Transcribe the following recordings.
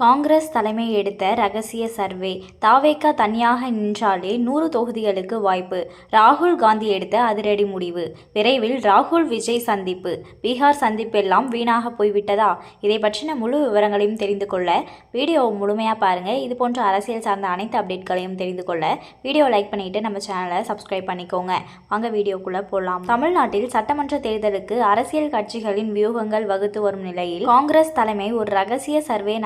காங்கிரஸ் தலைமை எடுத்த ரகசிய சர்வே. தாவேக்கா தனியாக நின்றாலே நூறு தொகுதிகளுக்கு வாய்ப்பு. ராகுல் காந்தி எடுத்த அதிரடி முடிவு. விரைவில் ராகுல் விஜய் சந்திப்பு. பீகார் சந்திப்பெல்லாம் வீணாக போய்விட்டதா? இதை பற்றின முழு விவரங்களையும் தெரிந்து கொள்ள வீடியோவை முழுமையாக பாருங்கள் இது போன்ற அரசியல் சார்ந்த அனைத்து அப்டேட்களையும் தெரிந்து கொள்ள வீடியோ லைக் பண்ணிட்டு நம்ம சேனலை சப்ஸ்கிரைப் பண்ணிக்கோங்க. வாங்க வீடியோக்குள்ளே போகலாம் தமிழ்நாட்டில் சட்டமன்ற தேர்தலுக்கு அரசியல் கட்சிகளின் வியூகங்கள் வகுத்து வரும் நிலையில் காங்கிரஸ் தலைமை ஒரு ரகசிய சர்வே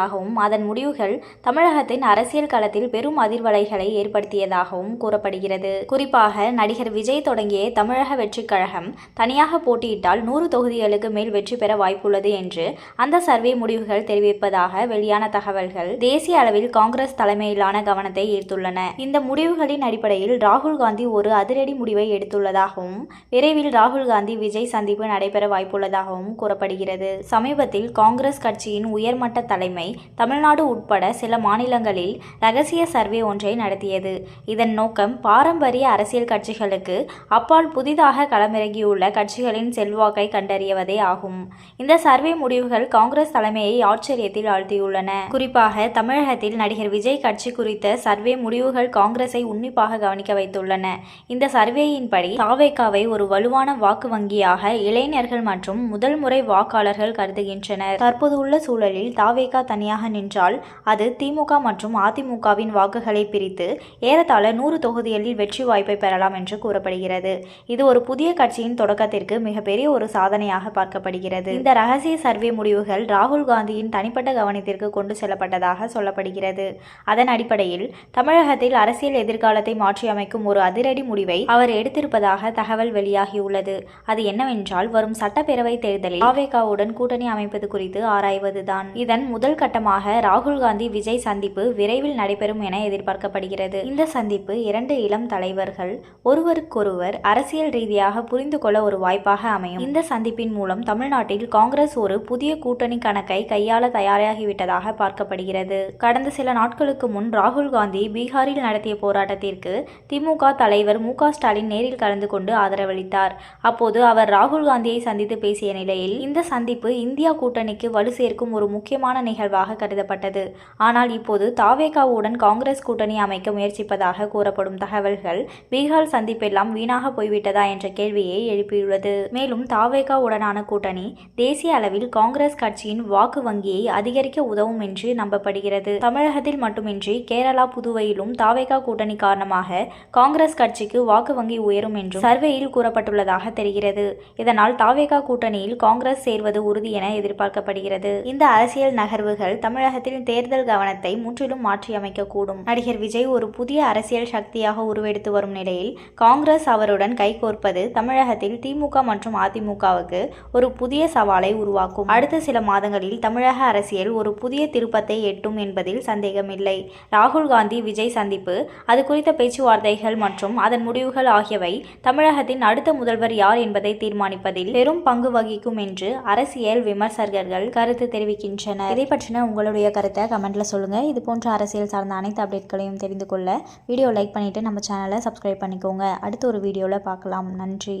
நடத்தியதாகவும் அதன் முடிவுகள் தமிழகத்தின் அரசியல் களத்தில் பெரும் அதிர்வலைகளை ஏற்படுத்தியதாகவும் கூறப்படுகிறது. குறிப்பாக நடிகர் விஜய் தொடங்கிய தமிழக வெற்றிக் கழகம் தனியாக போட்டியிட்டால் நூறு தொகுதிகளுக்கு மேல் வெற்றி பெற வாய்ப்புள்ளது என்று அந்த சர்வே முடிவுகள் தெரிவிப்பதாக வெளியான தகவல்கள் தேசிய அளவில் காங்கிரஸ் தலைமையிலான கவனத்தை ஈர்த்துள்ளன. இந்த முடிவுகளின் அடிப்படையில் ராகுல் காந்தி ஒரு அதிரடி முடிவை எடுத்துள்ளதாகவும் விரைவில் ராகுல் காந்தி விஜய் சந்திப்பு நடைபெற வாய்ப்புள்ளதாகவும் கூறப்படுகிறது. சமீபத்தில் காங்கிரஸ் கட்சியின் உயர்மட்ட தலைமை தமிழ்நாடு உட்பட சில மாநிலங்களில் ரகசிய சர்வே ஒன்றை நடத்தியது. இதன் நோக்கம் பாரம்பரிய அரசியல் கட்சிகளுக்கு அப்பால் புதிதாக களமிறங்கியுள்ள கட்சிகளின் செல்வாக்கை கண்டறியவதே ஆகும். இந்த சர்வே முடிவுகள் காங்கிரஸ் தலைமையை ஆச்சரியத்தில் ஆழ்த்தியுள்ளன. குறிப்பாக தமிழகத்தில் நடிகர் விஜய் கட்சி குறித்த சர்வே முடிவுகள் காங்கிரஸை உன்னிப்பாக கவனிக்க வைத்துள்ளன. இந்த சர்வேயின்படி தாவேக்காவை ஒரு வலுவான வாக்கு வங்கியாக இளைஞர்கள் மற்றும் முதல் முறை வாக்காளர்கள் கருதுகின்றனர். தற்போது உள்ள சூழலில் தாவேகா தனியாக நின்றால் அது திமுக மற்றும் அதிமுகவின் வாக்குகளை பிரித்து ஏறத்தாழ நூறு தொகுதிகளில் வெற்றி வாய்ப்பை பெறலாம் என்று கூறப்படுகிறது. இது ஒரு புதிய கட்சியின் தொடக்கத்திற்கு மிகப்பெரிய ஒரு சாதனையாக பார்க்கப்படுகிறது. இந்த ரகசிய சர்வே முடிவுகள் ராகுல் காந்தியின் தனிப்பட்ட கவனத்திற்கு கொண்டு செல்லப்பட்டதாக சொல்லப்படுகிறது. அதன் அடிப்படையில் தமிழகத்தில் அரசியல் எதிர்காலத்தை மாற்றியமைக்கும் ஒரு அதிரடி முடிவை அவர் எடுத்திருப்பதாக தகவல் வெளியாகியுள்ளது. அது என்னவென்றால் வரும் சட்டப்பேரவை தேர்தலில் ஆவேகாவுடன் கூட்டணி அமைப்பது குறித்து ஆராய்வதுதான். இதன் முதல் கட்டமாக ராகுல் காந்தி விஜய் சந்திப்பு விரைவில் நடைபெறும் என எதிர்பார்க்கப்படுகிறது. இந்த சந்திப்பு இரண்டு இளம் தலைவர்கள் ஒருவருக்கொருவர் அரசியல் ரீதியாக புரிந்து கொள்ள ஒரு வாய்ப்பாக அமையும். இந்த சந்திப்பின் மூலம் தமிழ்நாட்டில் காங்கிரஸ் ஒரு புதிய கூட்டணி கணக்கை கையாள தயாராகிவிட்டதாக பார்க்கப்படுகிறது. கடந்த சில நாட்களுக்கு முன் ராகுல் காந்தி பீகாரில் நடத்திய போராட்டத்திற்கு திமுக தலைவர் மு க ஸ்டாலின் நேரில் கலந்து கொண்டு ஆதரவளித்தார். அப்போது அவர் ராகுல் காந்தியை சந்தித்து பேசிய நிலையில் இந்த சந்திப்பு இந்தியா கூட்டணிக்கு வலு சேர்க்கும் ஒரு முக்கியமான நிகழ்வு நிகழ்வாக கருதப்பட்டது. ஆனால் இப்போது தாவேகாவுடன் காங்கிரஸ் கூட்டணி அமைக்க முயற்சிப்பதாக கூறப்படும் தகவல்கள் பீகார் சந்திப்பெல்லாம் வீணாக போய்விட்டதா என்ற கேள்வியை எழுப்பியுள்ளது. மேலும் தாவேகாவுடனான கூட்டணி தேசிய அளவில் காங்கிரஸ் கட்சியின் வாக்கு வங்கியை அதிகரிக்க உதவும் என்று நம்பப்படுகிறது. தமிழகத்தில் மட்டுமின்றி கேரளா புதுவையிலும் தாவேகா கூட்டணி காரணமாக காங்கிரஸ் கட்சிக்கு வாக்கு வங்கி உயரும் என்றும் சர்வேயில் கூறப்பட்டுள்ளதாக தெரிகிறது. இதனால் தாவேகா கூட்டணியில் காங்கிரஸ் சேர்வது உறுதி என எதிர்பார்க்கப்படுகிறது. இந்த அரசியல் நகர்வுகள் தமிழகத்தின் தேர்தல் கவனத்தை முற்றிலும் மாற்றியமைக்கக்கூடும். நடிகர் விஜய் ஒரு புதிய அரசியல் சக்தியாக உருவெடுத்து வரும் நிலையில் காங்கிரஸ் அவருடன் கைகோர்ப்பது தமிழகத்தில் திமுக மற்றும் அதிமுகவுக்கு ஒரு புதிய சவாலை உருவாக்கும். அடுத்த சில மாதங்களில் தமிழக அரசியல் ஒரு புதிய திருப்பத்தை எட்டும் என்பதில் சந்தேகமில்லை. ராகுல் காந்தி விஜய் சந்திப்பு அது குறித்த பேச்சுவார்த்தைகள் மற்றும் அதன் முடிவுகள் ஆகியவை தமிழகத்தின் அடுத்த முதல்வர் யார் என்பதை தீர்மானிப்பதில் பெரும் பங்கு வகிக்கும் என்று அரசியல் விமர்சகர்கள் கருத்து தெரிவிக்கின்றனர். இதை பற்றின உங்களுடைய கருத்தை கமெண்ட்டில் சொல்லுங்கள் இது போன்ற அரசியல் சார்ந்த அனைத்து அப்டேட்களையும் தெரிந்து கொள்ள வீடியோ லைக் பண்ணிவிட்டு நம்ம சேனலை சப்ஸ்கிரைப் பண்ணிக்கோங்க. அடுத்த ஒரு வீடியோவில் பார்க்கலாம். நன்றி.